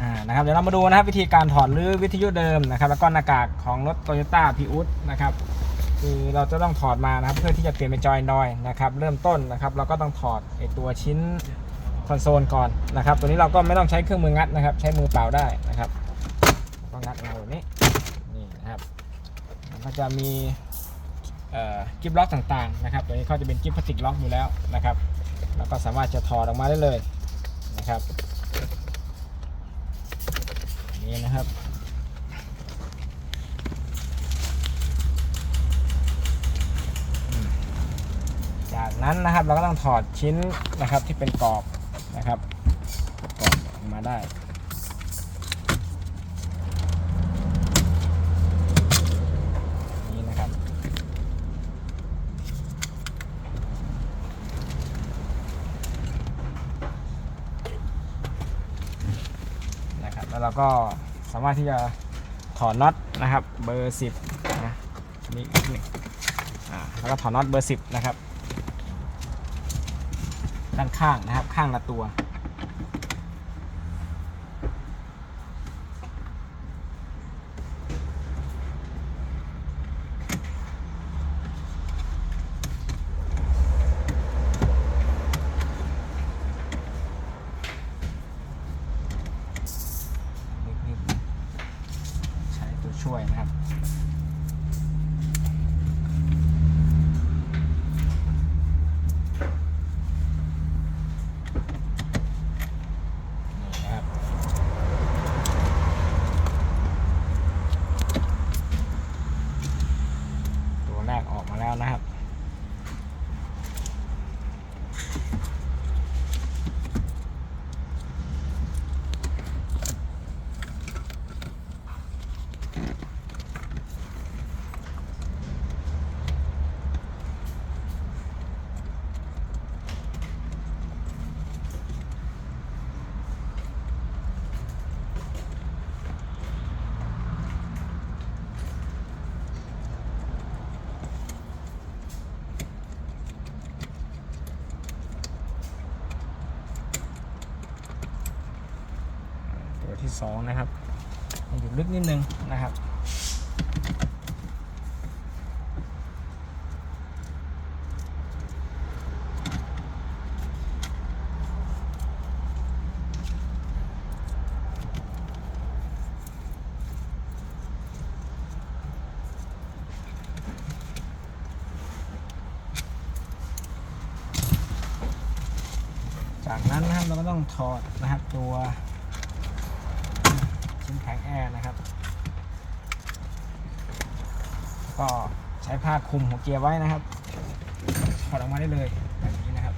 อ่านะครับเดี๋ยวเรามาดูนะครับวิธีการถอดหรือวิทยุเดิมนะครับ แล้วก็หน้ากากของรถ Toyota p ิอุสนะครับคือเราจะต้องถอดมานะครับเพื่อที่จะเปลี่ยนเป็นจอยนอยนะครับเริ่มต้นนะครับเราก็ต้องถอดไอตัวชิ้นคอนโซลก่อนนะครับ ตัวนี้เราก็ไม่ต้องใช้เครื่องมืองัดนะครับ ใช้มือเปล่าได้นะครับก็งัดมาแบบนี้นี่นะครับมันก็จะมีกิฟล็อกต่างๆนะครับ ตัวนี้เขาจะเป็นกิฟพลาสติกล็อกอยู่แล้วนะครับ แล้วก็สามารถจะถอดออกมาได้เลยนะครับ นี้นะครับ จากนั้นนะครับเราก็ต้องถอดชิ้นนะครับที่เป็นกรอบนะครับกรอบออกมาได้ นี่นะครับ นะครับ แล้วเราก็สามารถที่จะถอดน็อตนะครับ เบอร์10นะนี่อีกหนึ่งอ่าแล้วก็ถอดน็อตเบอร์10นะครับ ด้านข้างนะครับข้างละตัว นิดๆใช่วยนะครับ นี่นะครับ ตัวแรกออกมาแล้วนะครับ ตัว ที่สองนะครับอยู่ลึกนิดนึงนะครับจากนั้นนะครับเราก็ต้องถอดนะครับตัว้นแข็งแอร์นะครับ ก็ใช้ผ้าคลุมหัวเกียร์ไว้นะครับถอดออกมาได้เลยแบบนี้นะครับ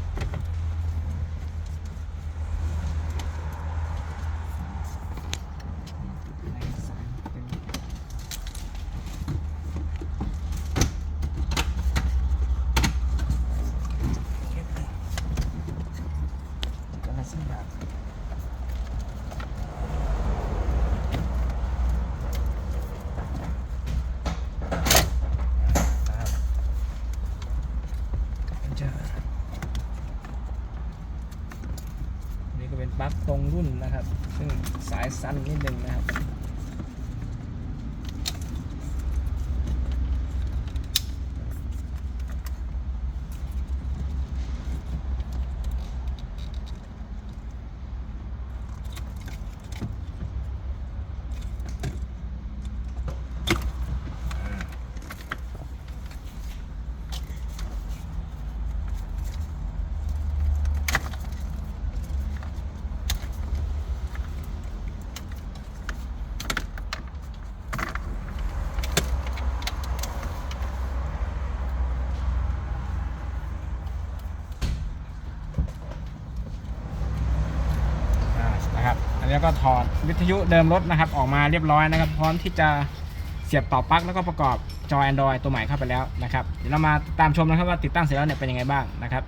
ในสายเป็นอะไรสักอย่าง นะครับจะนี่ก็เปลั๊กตรงรุ่นนะครับ ซึ่งสายสั้นนิดนึงนะครับ อ่า แล้วก็ถอดวิทยุเดิมรถนะครับ ออกมาเรียบร้อยนะครับ พร้อมที่จะเสียบต่อปลั๊กแล้วก็ประกอบจอ Android ตัวใหม่เข้าไปแล้วนะครับเดี๋ยวเรามาตามชมนะครับว่าติดตั้งเสร็จแล้วเนี่ยเป็นยังไงบ้างนะครับ